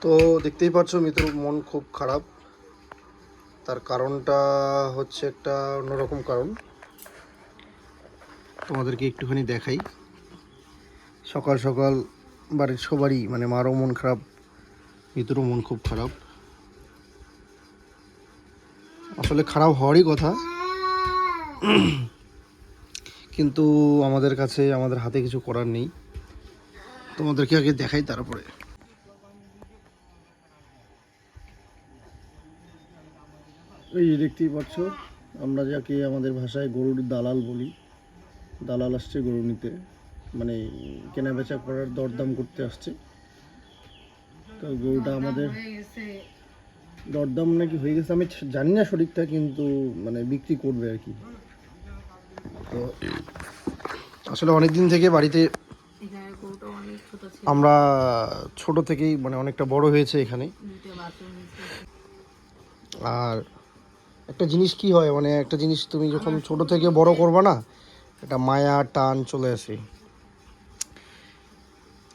তো দেখতেই পাচ্ছ মিতুর মন খুব খারাপ। তার কারণটা হচ্ছে একটা অন্যরকম কারণ। তোমাদেরকে একটুখানি দেখাই। সকাল সকাল বাড়ির সবারই মানে মারও মন খারাপ, মিতুরও মন খুব খারাপ। আসলে খারাপ হওয়ারই কথা। কিন্তু আমাদের কাছে, আমাদের হাতে কিছু করার নেই। তোমাদেরকে আগে দেখাই তারপরে। এই দেখতেই পাচ্ছ, আমরা যাকে আমাদের ভাষায় গরুর দালাল বলি। দালাল আসছে গরু নিতে মানে কেনা বেচা করার দরদাম করতে আসছে। তো গরুটা আমাদের দরদাম নাকি হয়ে গেছে, আমি জানি না সঠিকটা, কিন্তু মানে বিক্রি করবে আর কি। তো আসলে অনেক দিন থেকে বাড়িতে আমরা ছোট থেকেই মানে অনেকটা বড় হয়েছে এখানে। আর একটা জিনিস কি হয় মানে একটা জিনিস তুমি যখন ছোট থেকে বড় করবা না, একটা মায়া, টান চলে আসে।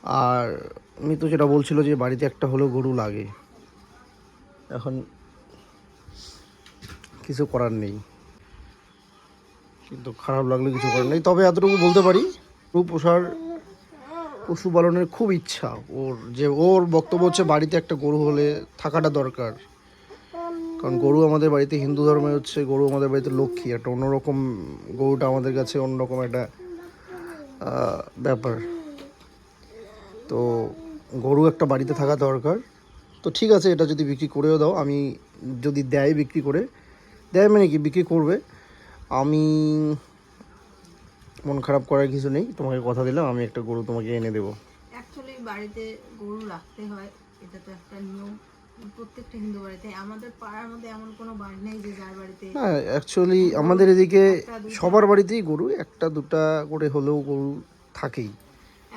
আর মিতু যেটা বলছিল যে বাড়িতে একটা হলেও গরু লাগে। এখন কিছু করার নেই। কিন্তু খারাপ লাগলে কিছু করার নেই। তবে এতটুকু বলতে পারি গরু পোষার পশুপালনের খুব ইচ্ছা। ওর যে ওর বক্তব্য হচ্ছে, বাড়িতে একটা গরু হলে থাকাটা দরকার। কারণ গরু আমাদের বাড়িতে হিন্দু ধর্মে হচ্ছে গরু আমাদের বাড়িতে লক্ষ্মী, একটা অন্যরকম গরুটা আমাদের কাছে অন্যরকম একটা ব্যাপার। তো গরু একটা বাড়িতে থাকা দরকার। তো ঠিক আছে, এটা যদি বিক্রি করেও দাও, আমি যদি দেয় বিক্রি করে, দেয় মানে কি, বিক্রি করবে। আমি মন খারাপ করার কিছু নেই, তোমাকে কথা দিলাম, আমি একটা গরু তোমাকে এনে দেবো। বাড়িতে গরু রাখতে হয়, এটা তো একটা নিয়ম। প্রত্যেকটা হিন্দু বাড়িতে আমাদের পাড়ার মধ্যে এমন কোনো বাড়ি নেই যে যার বাড়িতে না অ্যাকচুয়ালি আমাদের এদিকে সবার বাড়িতেই গরু একটা দুটা করে হলেও গরু থাকেই।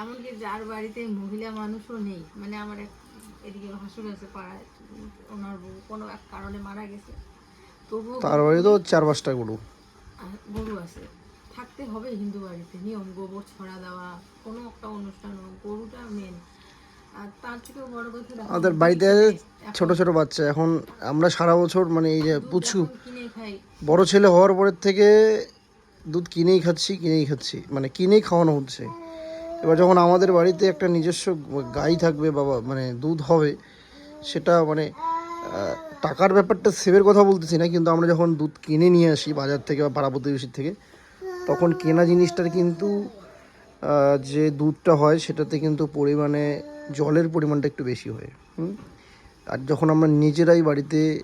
এমনকি যার বাড়িতে মহিলা মানুষও নেই মানে আমার এক এদিকে ভাসুর আছে পাড়ায় ওনার বউ কোনো এক কারণে মারা গেছে। তবুও তার বাড়ি তো চার পাঁচটা গরু। গরু আছে। থাকতে হবে হিন্দু বাড়িতে নিয়ম গোবর ছড়া দেওয়া কোনো একটা অনুষ্ঠান হোক গরুটা মেন আমাদের বাড়িতে ছোট ছোট বাচ্চা। এখন আমরা সারা বছর মানে এই যে এখন বড় ছেলে হওয়ার পরের থেকে দুধ কিনেই খাচ্ছি কিনেই খাচ্ছি। মানে কিনেই খাওয়ানো হচ্ছে। এবার যখন আমাদের বাড়িতে একটা নিজস্ব গাই থাকবে বাবা মানে দুধ হবে সেটা মানে টাকার ব্যাপারটা সেভের কথা বলতেছি না কিন্তু আমরা যখন দুধ কিনে নিয়ে আসি বাজার থেকে বা পাড়া প্রতিবেশীর থেকে তখন কেনা জিনিসটার কিন্তু যে দুধটা হয় সেটাতে কিন্তু পরিমাণে জলের পরিমাণটা একটু বেশি হয়, হুম? আর যখন আমরা নিজেরাই বাড়িতে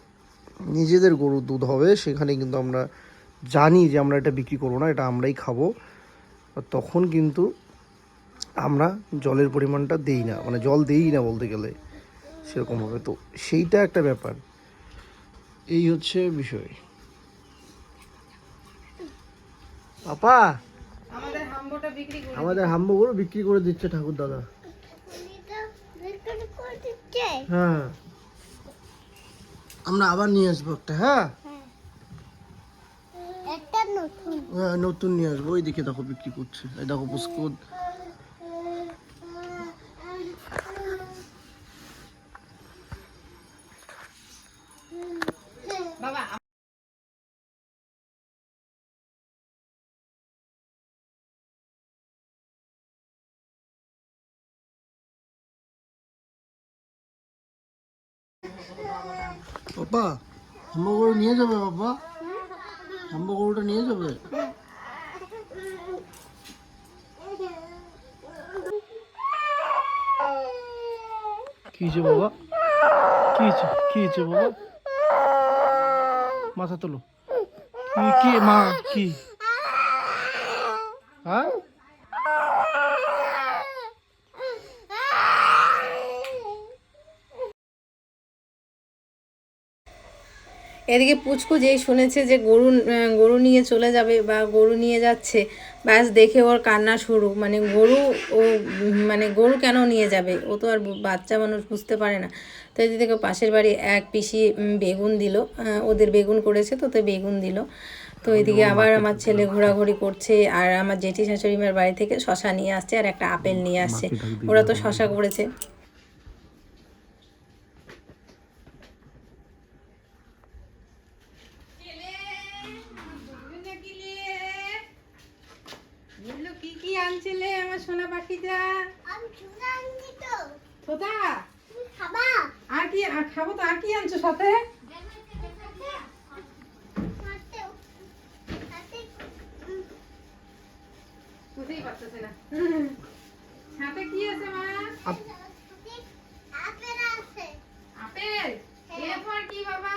নিজেদের গরুর দুধ হবে, সেখানে কিন্তু আমরা জানি যে আমরা এটা বিক্রি করব না, এটা আমরাই খাব, তখন কিন্তু আমরা জলের পরিমাণটা দেই না মানে জল দেই না বলতে গেলে সেরকমভাবে। তো সেইটা একটা ব্যাপার। এই হচ্ছে বিষয়। পাপা! আমাদের হাম্বোটা বিক্রি করে আমাদের হাম্বো বিক্রি করে দিচ্ছে ঠাকুর দাদা। হ্যাঁ। আমরা আবার নিয়ে আসব একটা হ্যাঁ? নতুন। হ্যাঁ নতুন নিয়ে আসব। ওই দিকে দেখো বিক্রি করছে। এই দেখো পুষ্কুদ বাবা হাম্বো গরু নিয়ে যাবে বাবা। হাম্বো গরুটা নিয়ে যাবে। কি হয়েছে বাবা? কি হয়েছে? কি হয়েছে বাবা? মাথা তোলো। কি, মা, কি? হ্যাঁ? এদিকে পুচকু যেই শুনেছে যে গরু গরু নিয়ে চলে যাবে বা গরু নিয়ে যাচ্ছে ব্যাস দেখে ওর কান্না শুরু। মানে গরু ও মানে গরু কেন নিয়ে যাবে? ও তো আর বাচ্চা মানুষ বুঝতে পারে না। তো এদিকে দেখো পাশের বাড়ি এক পিসি বেগুন দিল। ওদের বেগুন করেছে তো তো বেগুন দিল। তো এদিকে আবার আমার ছেলে ঘোরাঘুরি করছে আর আমার জেঠি শাশুড়ি মার বাড়ি থেকে শশা নিয়ে আসছে আর একটা আপেল নিয়ে আসছে। ওরা তো শশা করেছে আনছিলে আমার সোনা পাখিটা। খাবা? আর কি খাব তো আর কি আনছো সাথে সাথেও সাথে বুঝতেই পারতেছে না সাথে কি আছে মা আপ- আপেল আছে আপেল এরপর কি বাবা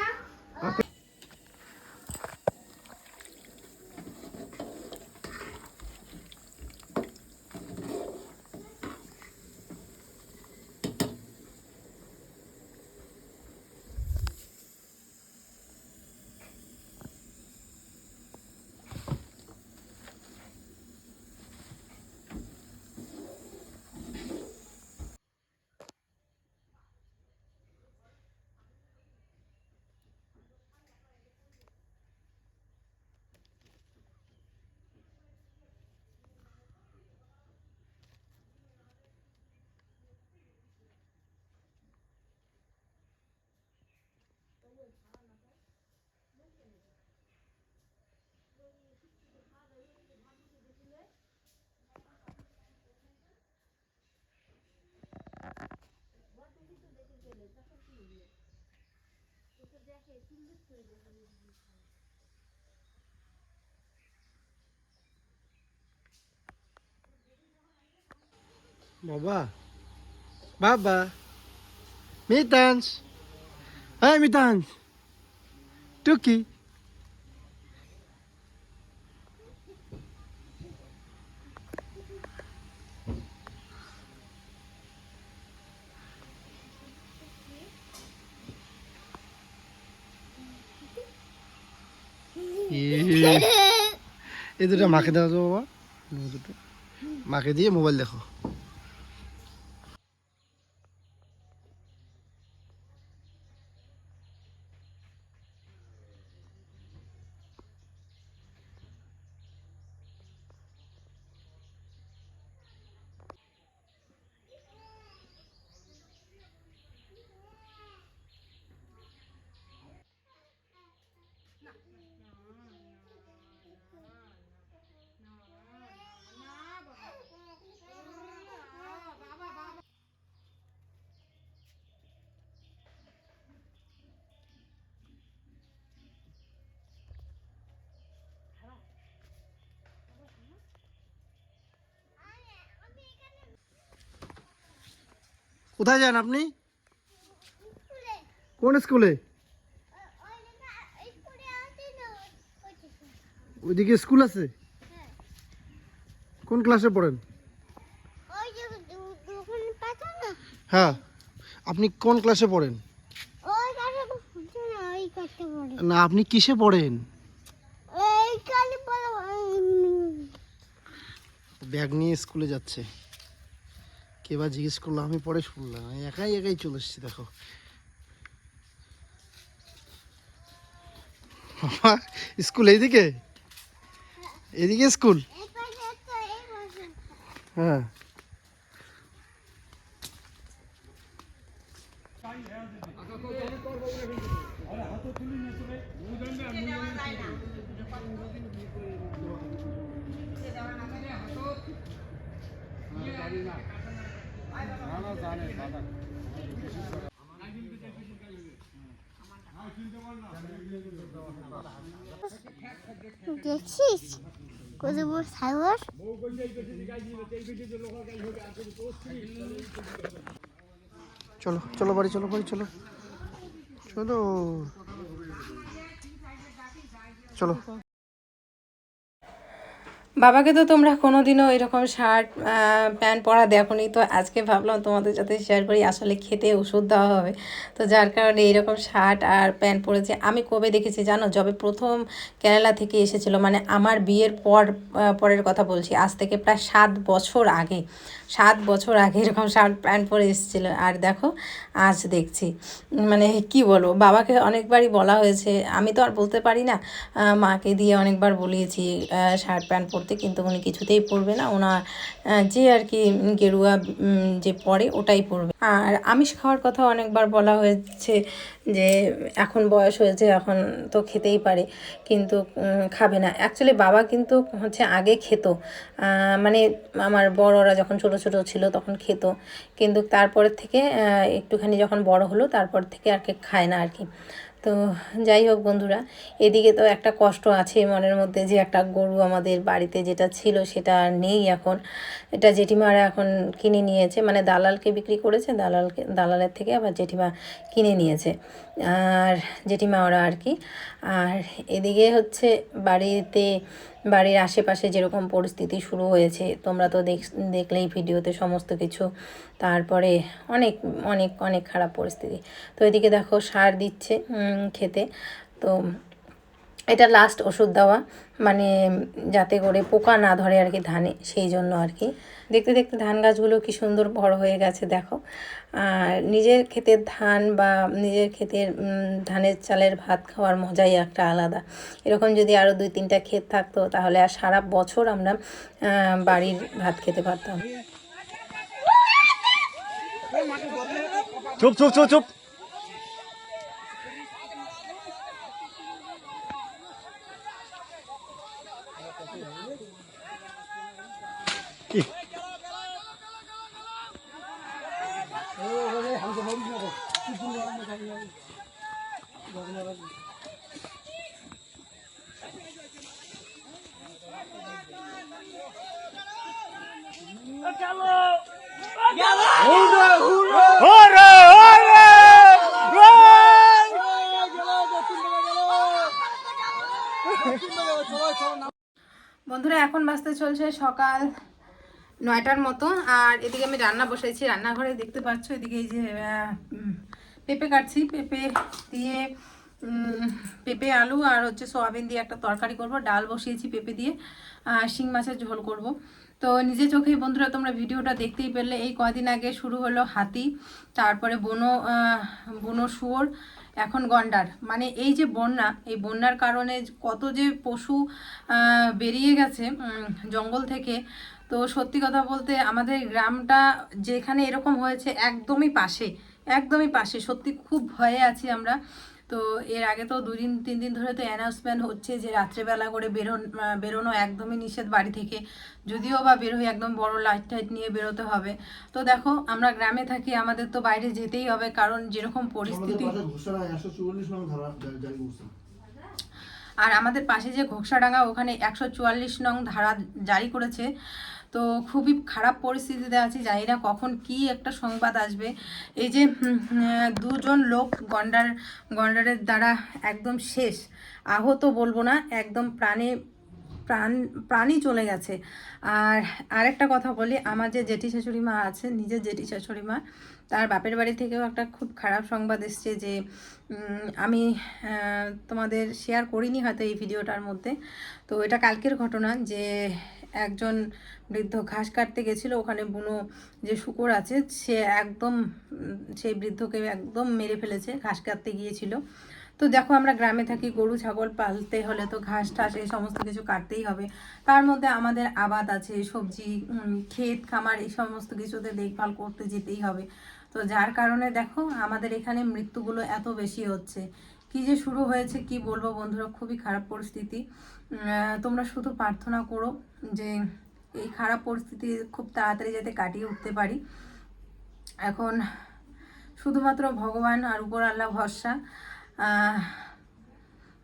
বাবা। বাবা। মিতান্স হ্যাঁ মিতান্স টুকি এই দুটো মাকে দেওয়া যাব মাকে দিয়ে মোবাইল দেখো। কোথায় যান আপনি? কোন স্কুলে? ওইদিকে স্কুল আছে? কোন ক্লাসে পড়েন? হ্যাঁ। আপনি কোন ক্লাসে পড়েন? না, আপনি কিসে পড়েন? ব্যাগ নিয়ে স্কুলে যাচ্ছে। কে বা জিজ্ঞেস করল, আমি পরে শুনলাম একাই একাই চলে এসেছি, দেখো। স্কুল এইদিকে? এদিকে স্কুল? হ্যাঁ। দেখছিস? কত সাগর চলো চলো বাড়ি চলো বাড়ি চলো। চলো। চলো। বাবাকে তো তোমরা কোনোদিনও এরকম শার্ট প্যান্ট পরা দেখোনি। তো আজকে ভাবলাম তোমাদের সাথে শেয়ার করি, আসলে খেতে ওষুধ দেওয়া হবে। তো যার কারণে এরকম শার্ট আর প্যান্ট পরেছে। আমি কবে দেখেছি জানো? যবে প্রথম কেরালা থেকে এসেছিল মানে আমার বিয়ের পর পরের কথা বলছি। আজ থেকে প্রায় সাত বছর আগে, সাত বছর আগে এরকম শার্ট, প্যান্ট পরে এসেছিল। আর দেখো, আজ দেখছি। মানে কি বলব, বাবাকে অনেকবারই বলা হয়েছে। আমি তো আর বলতে পারি না মাকে দিয়ে অনেকবার বলিয়েছি শার্ট, প্যান্ট পরতে। পরতে কিন্তু উনি কিছুতেই পরবে না। ওনার যে আর কি গেরুয়া যে পরে ওটাই পরবে আর আমিষ খাওয়ার কথা অনেকবার বলা হয়েছে যে এখন বয়স হয়েছে, এখন তো খেতেই পারে, কিন্তু খাবে না। অ্যাকচুয়ালি বাবা কিন্তু হচ্ছে আগে খেত। মানে আমার বড়রা যখন ছোট ছোট ছিল তখন খেত। কিন্তু তারপরের থেকে একটুখানি যখন বড় হলো তারপর থেকে আর কি খায় না আর কি। তো যাই হোক বন্ধুরা, এদিকে তো একটা কষ্ট আছে মনের মধ্যে যে একটা গরু আমাদের বাড়িতে যেটা ছিল সেটা নেই এখন। এটা জেঠিমারা এখন কিনে নিয়েছে মানে দালালকে বিক্রি করেছে, দালালকে, দালালের থেকে আবার জেঠিমা কিনে নিয়েছে। আর জেঠিমা ওরা আর কি। আর এদিকে হচ্ছে বাড়িতে বাড়ির আশেপাশে যেরকম পরিস্থিতি শুরু হয়েছে, তোমরা তো দেখ, দেখলেই ভিডিওতে সমস্ত কিছু। তারপরে অনেক অনেক অনেক খারাপ পরিস্থিতি। তো এদিকে দেখো সার দিচ্ছে খেতে। তো এটা লাস্ট ওষুধ দেওয়া। মানে যাতে করে পোকা না ধরে আর কি ধানে, সেই জন্য আর কি। দেখতে দেখতে ধান গাছগুলো কি সুন্দর বড় হয়ে গেছে, দেখো। আর নিজের ক্ষেতের ধান বা নিজের ক্ষেতের ধানের চালের ভাত খাওয়ার মজাই একটা আলাদা। এরকম যদি আরও দুই তিনটা ক্ষেত থাকতো, তাহলে আর সারা বছর আমরা বাড়ির ভাত খেতে পারতাম। চুপ চুপ চুপ চুপ। বন্ধুরা, এখন বাসতে চলছে সকাল নয়টার মতো, আর এদিকে আমি রান্না বসেছি রান্নাঘরে দেখতে পাচ্ছ, এদিকে এই যে পেঁপে কাটছি। পেঁপে দিয়ে পেঁপে, আলু আর হচ্ছে সোয়াবিন দিয়ে একটা তরকারি করব। ডাল বসিয়েছি পেঁপে দিয়ে শিং মাছের ঝোল করব। তো নিজে চোখেই বন্ধুরা তোমরা ভিডিওটা দেখতেই পেলে, এই কদিন আগে শুরু হলো হাতি, তারপরে বনো বনো শুয়োর, এখন গন্ডার। মানে এই যে বন্যা, এই বন্যার কারণে কত যে পশু বেরিয়ে গেছে জঙ্গল থেকে, তো সত্যি কথা বলতে আমাদের গ্রামটা যেখানে এরকম হয়েছে একদমই পাশে একদমই পাশে। সত্যি খুব ভয়ে আছি আমরা। তো এর আগে তো দুদিন তিন দিন ধরে তো অ্যানাউন্সমেন্ট হচ্ছে যে রাত্রেবেলা করে বেরোন বেরোনো একদমই নিষেধ বাড়ি থেকে। যদিও বা বেরোই একদম বড় লাইট টাইট নিয়ে বেরোতে হবে। তো দেখো আমরা গ্রামে থাকি আমাদের তো বাইরে যেতেই হবে কারণ যেরকম পরিস্থিতি আর আমাদের পাশে যে ঘোষাডাঙ্গা ওখানে একশো চুয়াল্লিশ নং ধারা জারি করেছে। তো খুবই খারাপ পরিস্থিতিতে আছি, জানি না কখন কি একটা সংবাদ আসবে। এই যে দুজন লোক গন্ডার, গন্ডারের দ্বারা একদম শেষ। আহত বলব না, একদম প্রাণে, প্রাণ, প্রাণই চলে গেছে। আর আরেকটা কথা বলি, আমার যে জেঠি শাশুড়ি মা আছে, নিজের জেঠি শাশুড়ি মা, তার বাপের বাড়ি থেকেও একটা খুব খারাপ সংবাদ এসছে যে আমি তোমাদের শেয়ার করিনি হয়তো এই ভিডিওটার মধ্যে। তো এটা কালকের ঘটনা যে একজন বৃদ্ধ ঘাস কাটতে গেছিল, ওখানে বুনো যে শুকর আছে, সে একদম, সেই বৃদ্ধকে একদম মেরে ফেলেছে, ঘাস কাটতে গিয়েছিল। তো দেখো আমরা গ্রামে থাকি, গরু, ছাগল পালতে হলে তো ঘাস টাস এই সমস্ত কিছু কাটতেই হবে। তার মধ্যে আমাদের আবাদ আছে, সবজি ক্ষেত, খামার এই সমস্ত কিছুতে দেখভাল করতে যেতেই হবে। তো যার কারণে দেখো আমাদের এখানে মৃত্যুগুলো এত বেশি হচ্ছে। কি যে শুরু হয়েছে কি বলব বন্ধুরা, খুবই খারাপ পরিস্থিতি। তোমরা শুধু প্রার্থনা করো যে এই খারাপ পরিস্থিতি খুব তাড়াতাড়ি যাতে কাটিয়ে উঠতে পারি। এখন শুধুমাত্র ভগবান আর উপর আল্লাহ ভরসা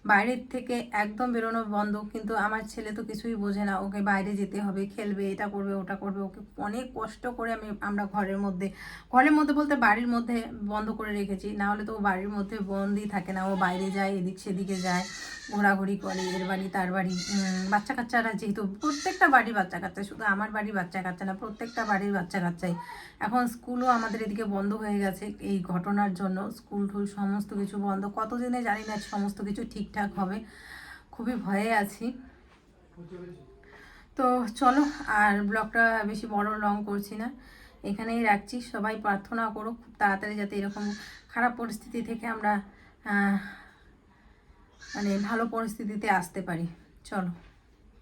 বাইরের থেকে একদম বেরোনো বন্ধ, কিন্তু আমার ছেলে তো কিছুই বোঝে না, ওকে বাইরে যেতে হবে, খেলবে, এটা করবে, ওটা করবে, ওকে অনেক কষ্ট করে আমি, আমরা ঘরের মধ্যে ঘরের মধ্যে বলতে বাড়ির মধ্যে বন্ধ করে রেখেছি, না হলে তো ও বাড়ির মধ্যে বন্ধই থাকে না, ও বাইরে যায়, এদিক সেদিকে যায়, ঘোরাঘুরি করে, এর বাড়ি, তার বাড়ি বাচ্চা কাচ্চারা যেহেতু, প্রত্যেকটা বাড়ির বাচ্চা কাচ্চা শুধু আমার বাড়ির বাচ্চা কাচ্চা না, প্রত্যেকটা বাড়ির বাচ্চা কাচ্চাই এখন স্কুলও আমাদের এদিকে বন্ধ হয়ে গেছে, এই ঘটনার জন্য স্কুল টুল সমস্ত কিছু বন্ধ কতদিনে জানি না, সমস্ত কিছু ঠিকঠাক হবে। খুবই ভয়ে আছি। তো চলো, আর ব্লগটা বেশি বড় লং করছি না। এখানেই রাখছি। সবাই প্রার্থনা করো, খুব তাড়াতাড়ি যাতে এরকম খারাপ পরিস্থিতি থেকে আমরা মানে ভালো পরিস্থিতিতে আসতে পারি। চলো।